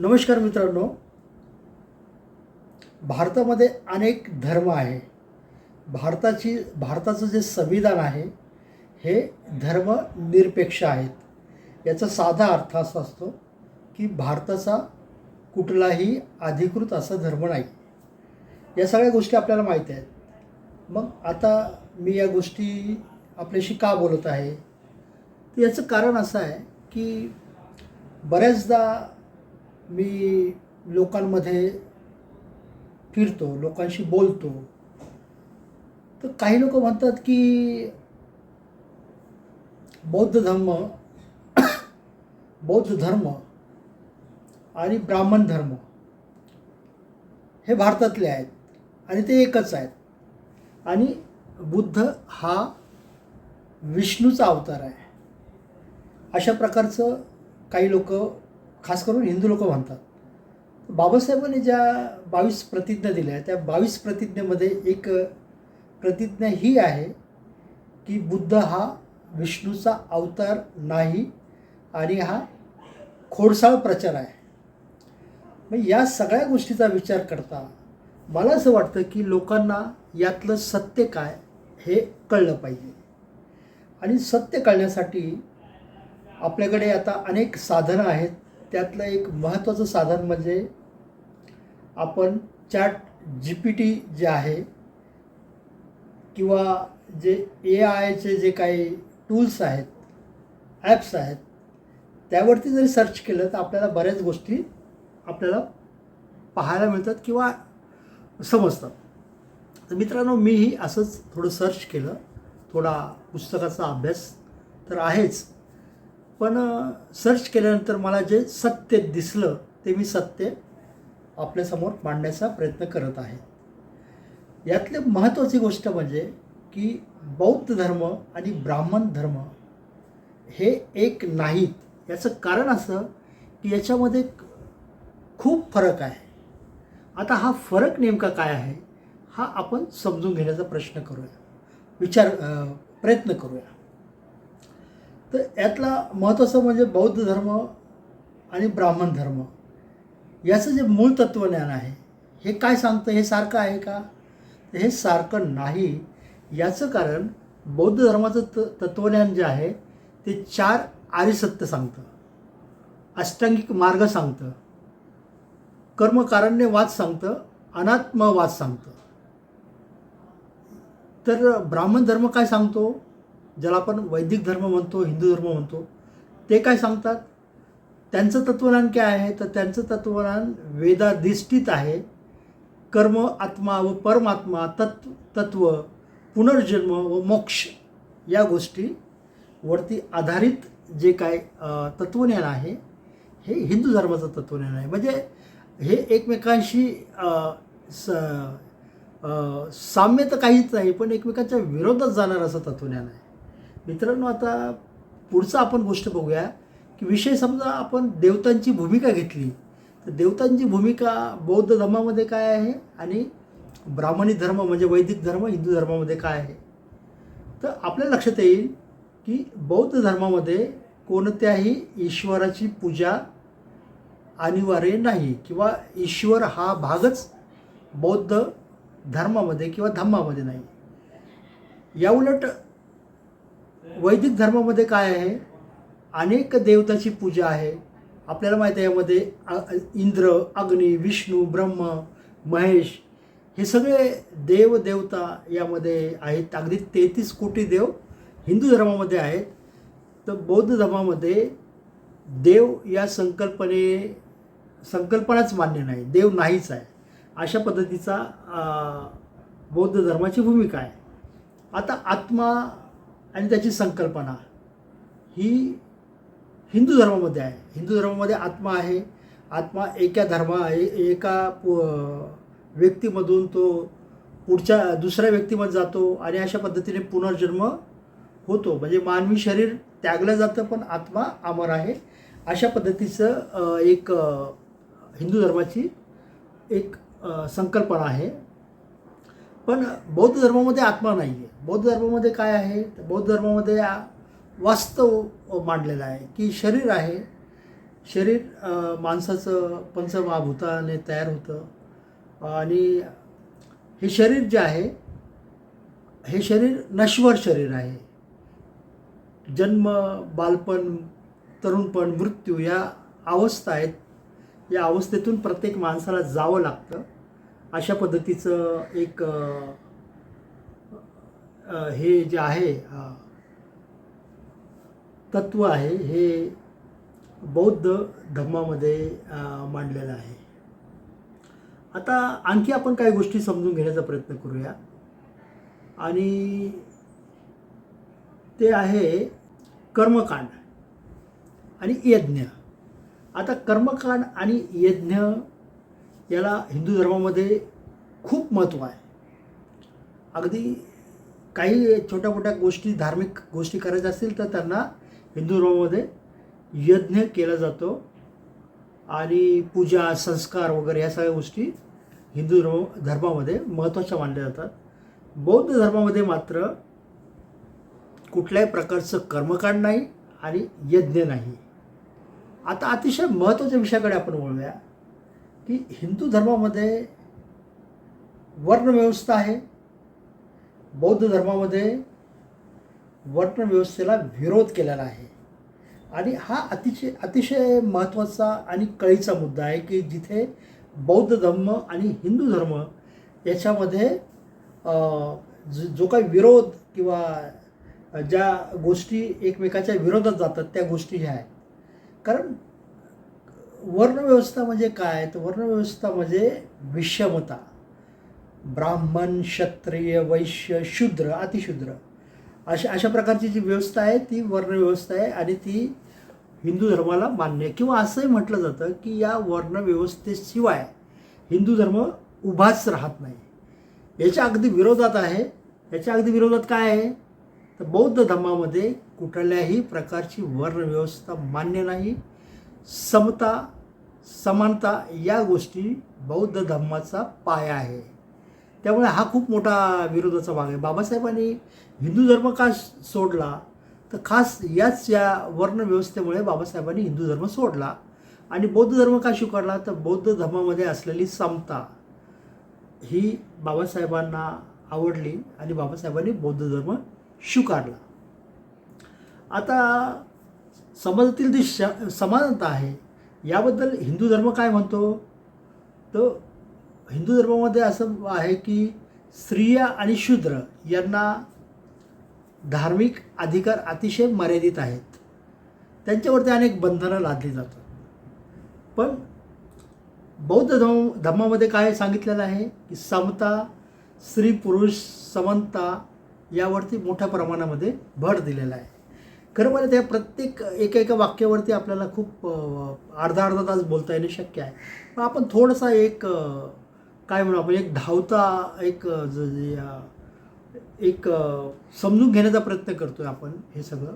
नमस्कार मित्रांनो. भारतामध्ये अनेक धर्म आहे. भारताची भारताचं जे संविधान आहे हे धर्मनिरपेक्ष आहेत. याचा साधा अर्थ असा असतो की भारताचा कुठलाही अधिकृत असा धर्म नाही. या सगळ्या गोष्टी आपल्याला माहीत आहेत. मग आता मी या गोष्टी आपल्याशी का बोलत आहे? याचं कारण असं आहे की बऱ्याचदा मी लोकांमध्ये फिरतो लोकांशी बोलतो. तर काही लोक म्हणतात की बौद्ध धर्म बौद्ध धर्म आणि ब्राह्मण धर्म हे भारतातले आहेत आणि ते एकच आहेत. आणि बुद्ध हा विष्णूचा अवतार आहे. अशा प्रकारचं काही लोक खास करून हिंदू लोक म्हणतात. बाबासाहेबांनी ज्या बावीस प्रतिज्ञा दिल्या त्या बावीस प्रतिज्ञेमध्ये एक प्रतिज्ञा ही आहे की बुद्ध हा विष्णूचा अवतार नाही आणि हा खोडसाळ प्रचार आहे. मग या सगळ्या गोष्टीचा विचार करता मला असं वाटतं की लोकांना यातलं सत्य काय हे कळलं पाहिजे. आणि सत्य कळण्यासाठी आपल्याकडे आता अनेक साधनं आहेत. त्यातलं एक महत्त्वाचं साधन म्हणजे आपण चॅट जी पी टी जे आहे किंवा जे ए आयचे जे काही टूल्स आहेत ॲप्स आहेत त्यावरती जरी सर्च केलं तर आपल्याला बऱ्याच गोष्टी आपल्याला पाहायला मिळतात किंवा समजतात. तर मित्रांनो मीही असंच थोडं सर्च केलं. थोडा पुस्तकाचा अभ्यास तर आहेच. पण सर्च केल्यानंतर मला जे सत्य दिसलं ते मी सत्य आपल्यासमोर मांडण्याचा प्रयत्न करत आहे. यातली महत्त्वाची गोष्ट म्हणजे की बौद्ध धर्म आणि ब्राह्मण धर्म हे एक नाहीत. याचं कारण असं की याच्यामध्ये खूप फरक आहे. आता हा फरक नेमका काय आहे हा आपण समजून घेण्याचा प्रश्न करूया. विचार प्रयत्न करूया. तर यातला महत्त्वाचं म्हणजे बौद्ध धर्म आणि ब्राह्मण धर्म. याचं जे मूळ तत्त्वज्ञान आहे हे काय सांगतं? हे सारखं आहे का? हे सारखं नाही. याचं कारण बौद्ध धर्माचं त तत्त्वज्ञान जे आहे ते चार आर्यसत्य सांगतं. अष्टांगिक मार्ग सांगतं. कर्मकारण्यवाद सांगतं. अनात्मवाद सांगतं. तर ब्राह्मण धर्म काय सांगतो? ज्याला आपण वैदिक धर्म म्हणतो हिंदू धर्म म्हणतो ते काय सांगतात? त्यांचं तत्वज्ञान काय आहे? तर त्यांचं तत्वज्ञान वेदाधिष्ठित आहे. कर्म आत्मा व परमात्मा तत्व तत्व पुनर्जन्म व मोक्ष या गोष्टी वरती आधारित जे काय तत्वज्ञान आहे हे हिंदू धर्माचं तत्वज्ञान आहे. म्हणजे हे एकमेकांशी स साम्य तर काहीच नाही पण एकमेकांच्या विरोधात जाणार असं तत्वज्ञान आहे. मित्रांनो आता पुढचं आपण गोष्ट बघूया की विषय समजा आपण देवतांची भूमिका घेतली तर देवतांची भूमिका बौद्ध धर्मामध्ये काय आहे आणि ब्राह्मणी धर्म म्हणजे वैदिक धर्म हिंदू धर्मामध्ये काय आहे? तर आपल्या लक्षात येईल की बौद्ध धर्मामध्ये कोणत्याही ईश्वराची पूजा अनिवार्य नाही किंवा ईश्वर हा भागच बौद्ध धर्मामध्ये किंवा धम्मामध्ये नाही. याउलट वैदिक धर्मामध्ये काय आहे? अनेक देवताची पूजा आहे. आपल्याला माहीत आहे यामध्ये इंद्र अग्नी विष्णू ब्रह्म महेश हे सगळे देव देवता यामध्ये आहेत. अगदी तेहतीस कोटी देव हिंदू धर्मामध्ये आहेत. तर बौद्ध धर्मामध्ये देव या संकल्पने संकल्पनाच मान्य नाही. देव नाहीच आहे. अशा पद्धतीचा बौद्ध धर्माची भूमिका आहे. आता आत्मा आणि त्याची संकल्पना. ही हिंदू धर्मामध्ये आहे. हिंदू धर्मामध्ये आत्मा आहे. आत्मा एका धर्मा एका व्यक्तीमधून तो पुढच्या दुसऱ्या व्यक्तीमध्ये जातो आणि अशा पद्धतीने पुनर्जन्म होतो. म्हणजे मानवी शरीर त्यागलं जातं पण आत्मा अमर आहे. अशा पद्धतीचं एक हिंदू धर्माची एक संकल्पना आहे. पण बौद्ध धर्मामध्ये आत्मा नाही आहे बौद्ध धर्मामध्ये काय आहे? बौद्ध धर्मामध्ये वास्तव मांडलेलं आहे की शरीर आहे. शरीर माणसाचं पंचमहाभूताने तयार होतं. आणि हे शरीर जे आहे हे शरीर नश्वर शरीर आहे. जन्म बालपण तरुणपण मृत्यू या अवस्था आहेत. या अवस्थेतून प्रत्येक माणसाला जावं लागतं. अशा पद्धतीचं एक हे जे आहे तत्व आहे हे बौद्ध धर्मामध्ये मांडलेलं आहे. आता आणखी आपण काही गोष्टी समजून घेण्याचा प्रयत्न करूया. आणि ते आहे कर्मकांड आणि यज्ञ. आता कर्मकांड आणि यज्ञ याला हिंदू धर्मामध्ये खूप महत्त्व आहे. अगदी काही छोट्या मोठ्या गोष्टी धार्मिक गोष्टी करायच्या असतील तर त्यांना हिंदू धर्मामध्ये यज्ञ केला जातो आणि पूजा संस्कार वगैरे या सगळ्या गोष्टी हिंदू धर्म धर्मामध्ये महत्त्वाच्या मानल्या जातात. बौद्ध धर्मामध्ये मात्र कुठल्याही प्रकारचं कर्मकांड नाही आणि यज्ञ नाही. आता अतिशय महत्त्वाच्या विषयाकडे आपण वळूया. की हिंदू धर्मामध्ये वर्णव्यवस्था आहे. बौद्ध धर्मामध्ये वर्णव्यवस्थेला विरोध केलेला आहे. आणि हा अतिशय अतिशय महत्त्वाचा आणि कळीचा मुद्दा आहे की जिथे बौद्ध धर्म आणि हिंदू धर्म याच्यामध्ये जो जो काही विरोध किंवा ज्या गोष्टी एकमेकाच्या विरोधात जातात त्या गोष्टी ह्या आहेत. कारण वर्णव्यवस्था म्हणजे काय? तर वर्णव्यवस्था म्हणजे विषमता. ब्राह्मण क्षत्रिय वैश्य शूद्र अतिशूद्र. अशा अशा प्रकारची जी व्यवस्था आहे ती वर्णव्यवस्था आहे आणि ती हिंदू धर्माला मान्य आहे. किंवा असंही म्हटलं जातं की या वर्णव्यवस्थेशिवाय हिंदू धर्म उभाच राहत नाही. याच्या अगदी विरोधात आहे. याच्या अगदी विरोधात काय आहे? तर बौद्ध धर्मामध्ये कुठल्याही प्रकारची वर्णव्यवस्था मान्य नाही. समता समानता या गोष्टी बौद्ध धर्माचा पाया आहे. त्यामुळे हा खूप मोठा विरोधाचा भाग आहे. बाबासाहेबांनी हिंदू धर्म का सोडला? तर खास याच या वर्णव्यवस्थेमुळे बाबासाहेबांनी हिंदू धर्म सोडला. आणि बौद्ध धर्म का स्वीकारला? तर बौद्ध धर्मामध्ये असलेली समता ही बाबासाहेबांना आवडली आणि बाबासाहेबांनी बौद्ध धर्म स्वीकारला. आता समाजातील जी श समानता आहे याबद्दल हिंदू धर्म काय म्हणतो? तर हिंदू धर्मामध्ये असं आहे की स्त्रिया आणि शूद्र यांना धार्मिक अधिकार अतिशय मर्यादित आहेत. त्यांच्यावरती अनेक बंधनं लादली जातात. पण बौद्ध धर्म धर्मामध्ये काय सांगितलेलं आहे? की समता स्त्री पुरुष समानता यावरती मोठ्या प्रमाणामध्ये भर दिलेला आहे. खरं म्हणजे त्या प्रत्येक एका एका वाक्यावरती आपल्याला खूप अर्धा अर्धा तास बोलता येणं शक्य आहे. पण आपण थोडासा एक काय म्हणू आपण एक धावता एक एक समजून घेण्याचा प्रयत्न करतो आहे आपण हे सगळं.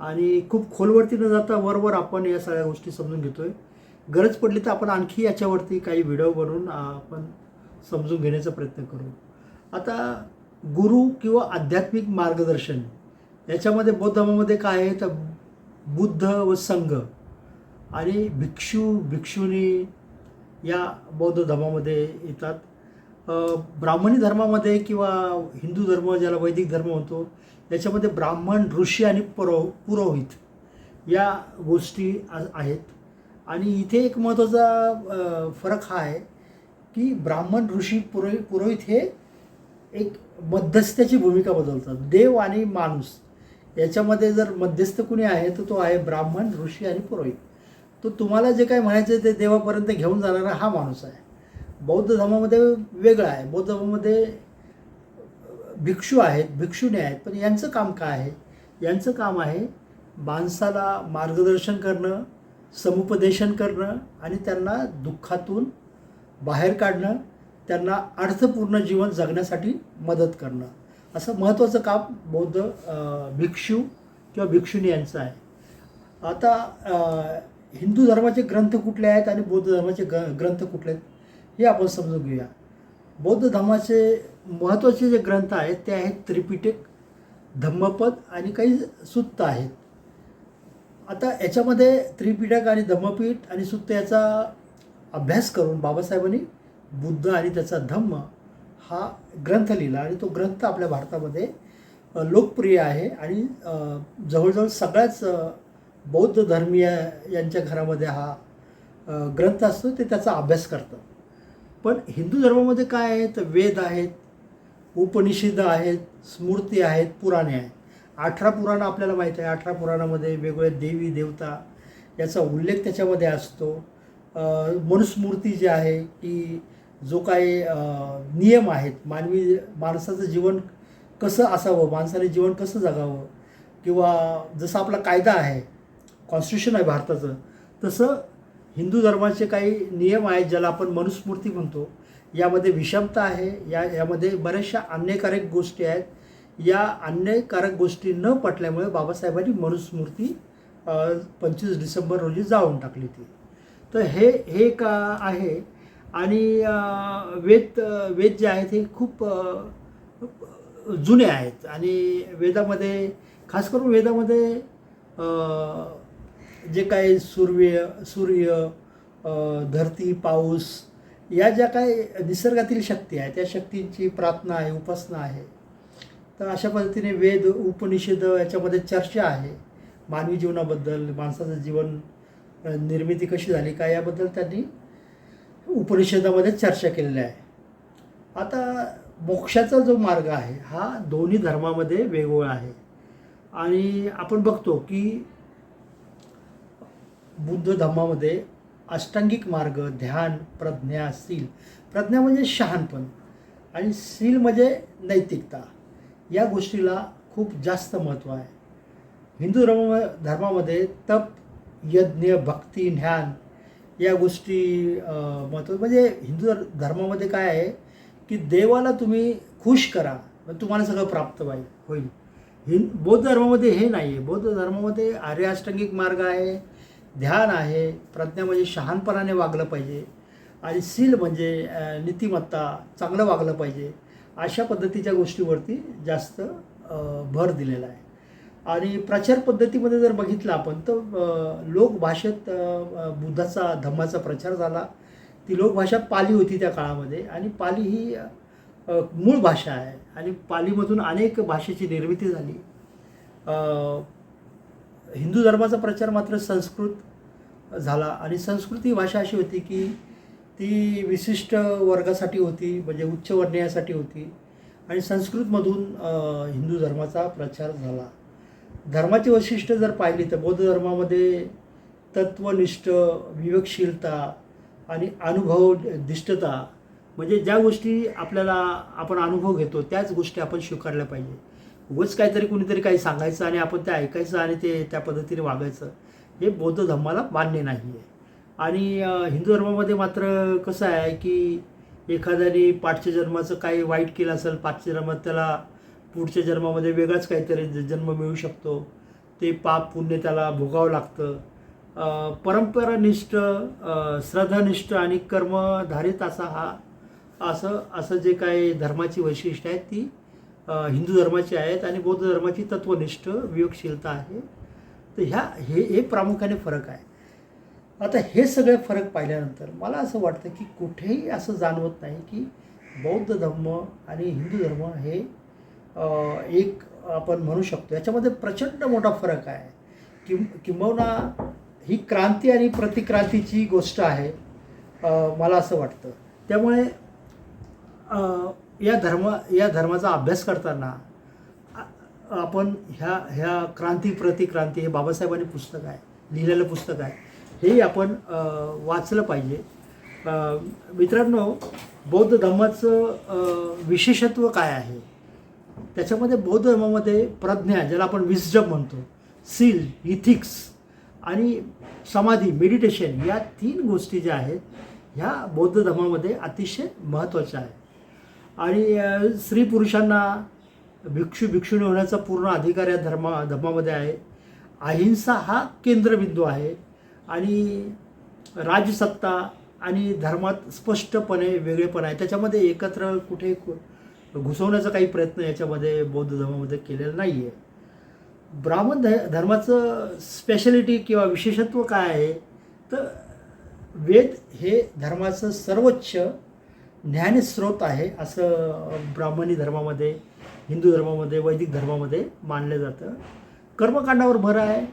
आणि खूप खोलवरती न जाता वरवर आपण या सगळ्या गोष्टी समजून घेतो आहे गरज पडली तर आपण आणखी याच्यावरती काही व्हिडिओ बनवून आपण समजून घेण्याचा प्रयत्न करू. आता गुरु किंवा आध्यात्मिक मार्गदर्शन याच्यामध्ये बौद्ध धर्मामध्ये काय आहे तर बुद्ध व संघ. आणि भिक्षू भिक्षुनी या बौद्ध धर्मामध्ये येतात. ब्राह्मणी धर्मामध्ये किंवा हिंदू धर्म ज्याला वैदिक धर्म म्हणतो याच्यामध्ये ब्राह्मण ऋषी आणि पुरो पुरोहित या गोष्टी आहेत. आणि इथे एक महत्त्वाचा फरक हा आहे की ब्राह्मण ऋषी पुरोहित पुरोहित हे एक मध्यस्थाची भूमिका बदलतात देव आणि माणूस. याच्यामध्ये जर मध्यस्थ कुणी आहे तर तो आहे ब्राह्मण ऋषी आणि पुरोहित. तो तुम्हाला जे काय म्हणायचं आहे ते देवापर्यंत घेऊन जाणारा हा माणूस आहे. बौद्ध धर्मामध्ये वेगळा आहे. बौद्ध धर्मामध्ये भिक्षू आहेत भिक्षुणी आहेत पण यांचं काम काय आहे? यांचं काम आहे माणसाला मार्गदर्शन करणं समुपदेशन करणं आणि त्यांना दुःखातून बाहेर काढणं त्यांना अर्थपूर्ण जीवन जगण्यासाठी मदत करणं. असं महत्त्वाचं काम बौद्ध भिक्षू किंवा भिक्षुणी यांचं आहे. आता हिंदू धर्माचे ग्रंथ कुठले आहेत आणि बौद्ध धर्माचे ग ग्रंथ कुठले आहेत हे आपण समजून घेऊया. बौद्ध धर्माचे महत्त्वाचे जे ग्रंथ आहेत ते आहेत त्रिपिटक धम्मपद आणि काही सुत्त आहेत. आता याच्यामध्ये त्रिपिटक आणि धम्मपीठ आणि सुत्त याचा अभ्यास करून बाबासाहेबांनी बुद्ध आणि त्याचा धम्म हा ग्रंथ लिहिला आणि तो ग्रंथ आपल्या भारतामध्ये लोकप्रिय आहे आणि जवळजवळ सगळ्याच बौद्ध धर्मीय यांच्या घरामध्ये हा ग्रंथ असतो ते त्याचा अभ्यास करतात. पण हिंदू धर्मामध्ये काय आहे तर वेद आहेत उपनिषद आहेत स्मृती आहेत पुराणे आहेत. अठरा पुराणं आपल्याला माहीत आहे. अठरा पुराणामध्ये वेगवेगळ्या देवी देवता याचा उल्लेख त्याच्यामध्ये असतो. मनुस्मृती जी आहे की जो काही नियम आहेत मानवी माणसाचं जीवन कसं असावं माणसाने जीवन कसं जगावं किंवा जसं आपला कायदा आहे कॉन्स्टिट्यूशन आहे भारताचं तसं हिंदू धर्माचे काही नियम आहेत ज्याला आपण मनुस्मृती म्हणतो. यामध्ये विषमता आहे या यामध्ये बऱ्याचशा अन्यायकारक गोष्टी आहेत. या अन्यायकारक गोष्टी न पटल्यामुळे बाबासाहेबांनी मनुस्मृती पंचवीस डिसेंबर रोजी जाळून टाकली ती तर हे हे एक आहे आणि वेद वेद जे आहेत हे खूप जुने आहेत. आणि वेदामध्ये खास करून वेदामध्ये जे काही सूर्य सूर्य धरती पाऊस या ज्या काही निसर्गातील शक्ती आहे त्या शक्तींची प्रार्थना आहे उपासना आहे. तर अशा पद्धतीने वेद उपनिषद याच्यामध्ये चर्चा आहे. मानवी जीवनाबद्दल माणसाचं जीवन निर्मिती कशी झाली काय याबद्दल त्यांनी उपनिषदामध्ये चर्चा केलेली आहे. आता मोक्षाचा जो मार्ग आहे हा दोन्ही धर्मामध्ये वेगवेगळा आहे. आणि आपण बघतो की बुद्ध धर्मामध्ये अष्टांगिक मार्ग ध्यान प्रज्ञा सील. प्रज्ञा म्हणजे शहाणपण आणि सील म्हणजे नैतिकता. या गोष्टीला खूप जास्त महत्त्व आहे. हिंदू धर्म धर्मामध्ये तप यज्ञ भक्ती ज्ञान या गोष्टी महत्त्व म्हणजे हिंदू धर्मामध्ये काय आहे की देवाला तुम्ही खुश करा मग तुम्हाला सगळं प्राप्त व्हाय होईल. हिंद बौद्ध धर्मामध्ये हे नाही आहे बौद्ध धर्मामध्ये आर्य अष्टांगिक मार्ग आहे ध्यान आहे प्रज्ञा म्हणजे शहाणपणाने वागलं पाहिजे आणि सील म्हणजे नीतिमत्ता चांगलं वागलं पाहिजे अशा पद्धतीच्या गोष्टीवरती जास्त भर दिलेला आहे. आणि प्रचार पद्धतीमध्ये जर बघितलं आपण तर लोकभाषेत बुद्धाचा धम्माचा प्रचार झाला. ती लोकभाषा पाली होती त्या काळामध्ये आणि पाली ही मूळ भाषा आहे. आणि पालीमधून अनेक भाषेची निर्मिती झाली. हिंदू धर्माचा प्रचार मात्र संस्कृत झाला. आणि संस्कृत ही भाषा अशी होती की ती विशिष्ट वर्गासाठी होती म्हणजे उच्च वर्णीयासाठी होती. आणि संस्कृतमधून हिंदू धर्माचा प्रचार झाला. धर्माची वैशिष्ट्य जर पाहिली तर बौद्ध धर्मामध्ये तत्वनिष्ठ विवेकशीलता आणि अनुभव दिष्टता म्हणजे ज्या गोष्टी आपल्याला आपण अनुभव घेतो त्याच गोष्टी आपण स्वीकारल्या पाहिजे. उगच काहीतरी कुणीतरी काही सांगायचं आणि आपण ते ऐकायचं आणि ते त्या पद्धतीने वागायचं हे बौद्ध धर्माला मान्य नाही आहे आणि हिंदू धर्मामध्ये मात्र कसं आहे की एखाद्याने पाठच्या जन्माचं काही वाईट केलं असेल पाठच्या जन्मात त्याला पुढच्या जन्मामध्ये वेगळाच काहीतरी ज- जन्म मिळू शकतो. ते पाप पुण्य त्याला भोगावं लागतं. परंपरानिष्ठ श्रद्धानिष्ठ आणि कर्मधारित असा हा असं असं जे काही धर्माची वैशिष्ट्य आहेत ती हिंदू धर्माची आहेत आणि बौद्ध धर्माची तत्वनिष्ठ वियोगशीलता आहे. तर ह्या हे हे प्रामुख्याने फरक आहे. आता हे सगळे फरक पाहिल्यानंतर मला असं वाटतं की कुठेही असं जाणवत नाही की बौद्ध धर्म आणि हिंदू धर्म हे एक आपण म्हणू शकतो. याच्यामध्ये प्रचंड मोठा फरक आहे. किं किंबहुना ही क्रांती आणि प्रतिक्रांतीची गोष्ट आहे मला असं वाटतं. त्यामुळे या धर्म या धर्माचा अभ्यास करताना आपण ह्या ह्या क्रांती प्रतिक्रांती हे बाबासाहेबांनी पुस्तक आहे लिहिलेलं पुस्तक आहे. हे आपण वाचलं पाहिजे. मित्रांनो बौद्ध धर्माचं विशेषत्व काय आहे? त्याच्यामध्ये बौद्ध धर्मामध्ये प्रज्ञा ज्याला आपण विस्डम म्हणतो सील इथिक्स आणि समाधी मेडिटेशन या तीन गोष्टी ज्या आहेत ह्या बौद्ध धर्मामध्ये अतिशय महत्त्वाच्या आहेत. आणि स्त्री पुरुषांना भिक्षू भिक्षुणी होण्याचा पूर्ण अधिकार या धर्मा धर्मामध्ये आहे. अहिंसा हा केंद्रबिंदू आहे. आणि राजसत्ता आणि धर्मात स्पष्टपणे वेगळेपण आहे. त्याच्यामध्ये एकत्र कुठे कु- घुसवण्याचा काही प्रयत्न याच्यामध्ये बौद्ध धर्मामध्ये केलेला नाही आहे ब्राह्मण ध धर्माचं स्पेशालिटी किंवा विशेषत्व काय आहे? तर वेद हे धर्माचं सर्वोच्च ज्ञानस्रोत आहे असं ब्राह्मणी धर्मामध्ये हिंदू धर्मामध्ये वैदिक धर्मामध्ये मानलं जातं. कर्मकांडावर भर आहे.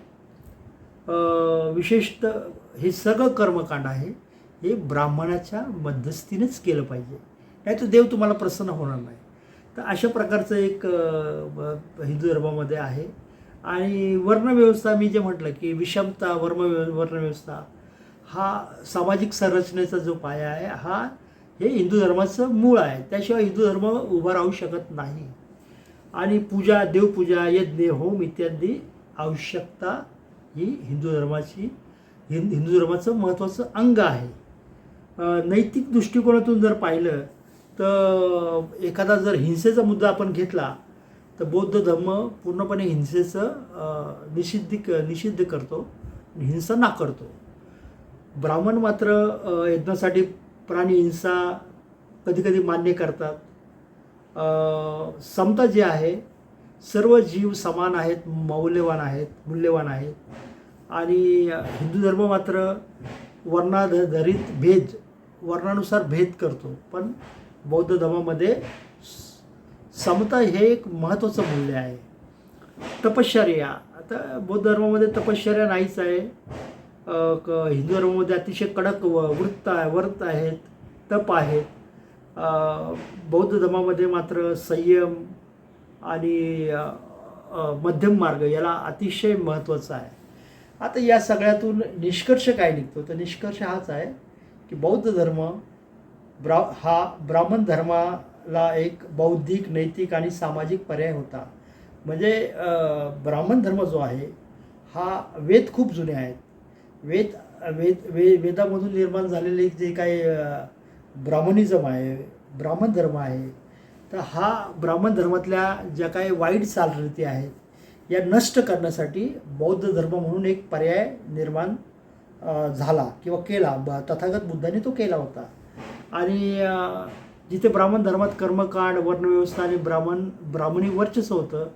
विशेषतः हे सगळं कर्मकांड आहे हे ब्राह्मणाच्या मध्यस्थीनेच केलं पाहिजे. नाही तर देव तुम्हाला प्रसन्न होणार नाही. तर अशा प्रकारचं एक ब- हिंदू धर्मामध्ये आहे. आणि वर्णव्यवस्था मी जे म्हटलं की विषमता वर्म वर्णव्यवस्था हा सामाजिक संरचनेचा जो पाया आहे हा हे हिंदू धर्माचं मूळ आहे. त्याशिवाय हिंदू धर्म उभा राहू शकत नाही. आणि पूजा देवपूजा यज्ञ होम इत्यादी आवश्यकता ही हिंदू धर्माची हिंद हिंदू धर्माचं महत्त्वाचं अंग आहे. नैतिक दृष्टिकोनातून जर पाहिलं तर एखादा जर हिंसेचा मुद्दा आपण घेतला तर बौद्ध धर्म पूर्णपणे हिंसेचं निषिद्ध निषिद्ध करतो हिंसा नाकारतो ब्राह्मण मात्र यज्ञासाठी प्राणी हिंसा कधीकधी मान्य करतात. समता जी आहे सर्व जीव समान आहेत मौल्यवान आहेत मूल्यवान आहेत. आणि हिंदू धर्म मात्र वर्णाधरित भेद वर्णानुसार भेद करतो. पण बौद्ध धर्मामध्ये स- समता हे एक महत्त्वाचं मूल्य आहे. तपश्चर्या. आता बौद्ध धर्मामध्ये तपश्चर्या नाहीच आहे. क- हिंदू धर्मामध्ये अतिशय कडक व वृत्त आहे व्रत आहेत तप आहेत. बौद्ध धर्मामध्ये मात्र संयम आणि मध्यम मार्ग याला अतिशय महत्त्वाचा आहे. आता या सगळ्यातून निष्कर्ष काय निघतो? तर निष्कर्ष हाच आहे की बौद्ध धर्म ब्रा हा ब्राह्मण धर्माला एक बौद्धिक नैतिक आणि सामाजिक पर्याय होता. म्हणजे ब्राह्मण धर्म जो आहे हा वेद खूप जुने आहेत. वेद वेद वे वेदामधून निर्माण झालेले जे काही ब्राह्मणिझम आहे ब्राह्मण धर्म आहे तर हा ब्राह्मण धर्मातल्या ज्या काही वाईट चालरीती आहेत या नष्ट करण्यासाठी बौद्ध धर्म म्हणून एक पर्याय निर्माण झाला किंवा केला. ब तथागत बुद्धाने तो केला होता. आणि जिथे ब्राह्मण धर्मात कर्मकांड वर्णव्यवस्था आणि ब्राह्मण ब्राह्मणी वर्चस्व होतं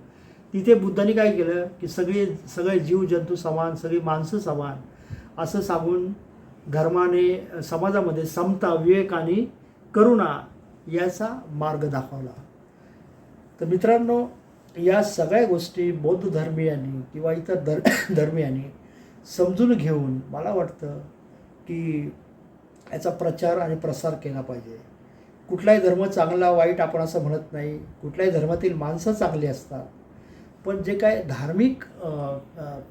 तिथे बुद्धाने काय केलं की सगळे सगळे जीव जंतू समान सगळी माणसं समान असं सांगून धर्माने समाजामध्ये समता विवेक आणि करुणा याचा मार्ग दाखवला. तर मित्रांनो या सगळ्या गोष्टी बौद्ध धर्मियांनी किंवा इतर धर धर्मियांनी समजून घेऊन मला वाटतं की याचा प्रचार आणि प्रसार केला पाहिजे. कुठलाही धर्म चांगला वाईट आपण असं म्हणत नाही. कुठल्याही धर्मातील माणसं चांगली असतात. पण जे काय धार्मिक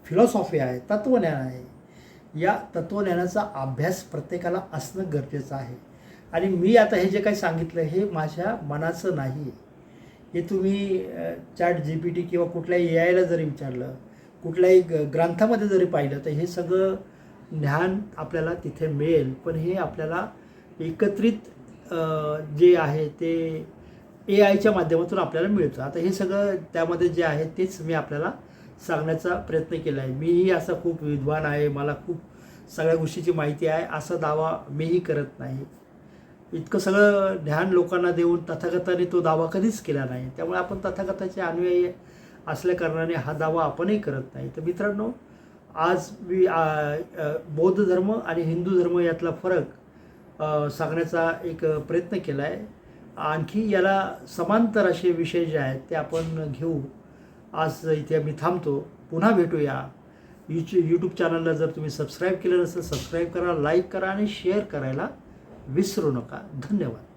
फिलॉसॉफी आहे तत्त्वज्ञान आहे या तत्त्वज्ञानाचा अभ्यास प्रत्येकाला असणं गरजेचं आहे. आणि मी आता हे जे काही सांगितलं हे माझ्या मनाचं नाही. हे तुम्ही चॅट जी पी टी किंवा कुठल्याही ए आयला जरी विचारलं कुठल्याही ग ग्रंथामध्ये जरी पाहिलं तर हे सगळं ज्ञान आपल्याला तिथे मिळेल. पण हे आपल्याला एकत्रित जे आहे ते ए आयच्या माध्यमातून आपल्याला मिळतं. आता हे सगळं त्यामध्ये जे आहे तेच मी आपल्याला सांगण्याचा प्रयत्न केला आहे. मीही असं खूप विद्वान आहे. मला खूप सगळ्या गोष्टीची माहिती आहे. असा दावा मीही करत नाही. इतकं सगळं ध्यान लोकांना देऊन तथागताने तो दावा कधीच केला नाही. त्यामुळे आपण तथागताचे अनुयायी असल्या कारणाने हा दावा आपणही करत नाही. तर मित्रांनो आज मी बौद्ध धर्म आणि हिंदू धर्म यातला फरक सांगण्याचा एक प्रयत्न केला आहे आणखी याला समांतर असे विषय जे आहेत ते आपण घेऊ. आज इथे मी थांबतो. पुन्हा भेटूया. यूट्यू यूट्यूब चॅनलला जर तुम्ही सबस्क्राईब केलं नसेल सबस्क्राईब करा लाईक करा आणि शेअर करायला विसरू नका. धन्यवाद.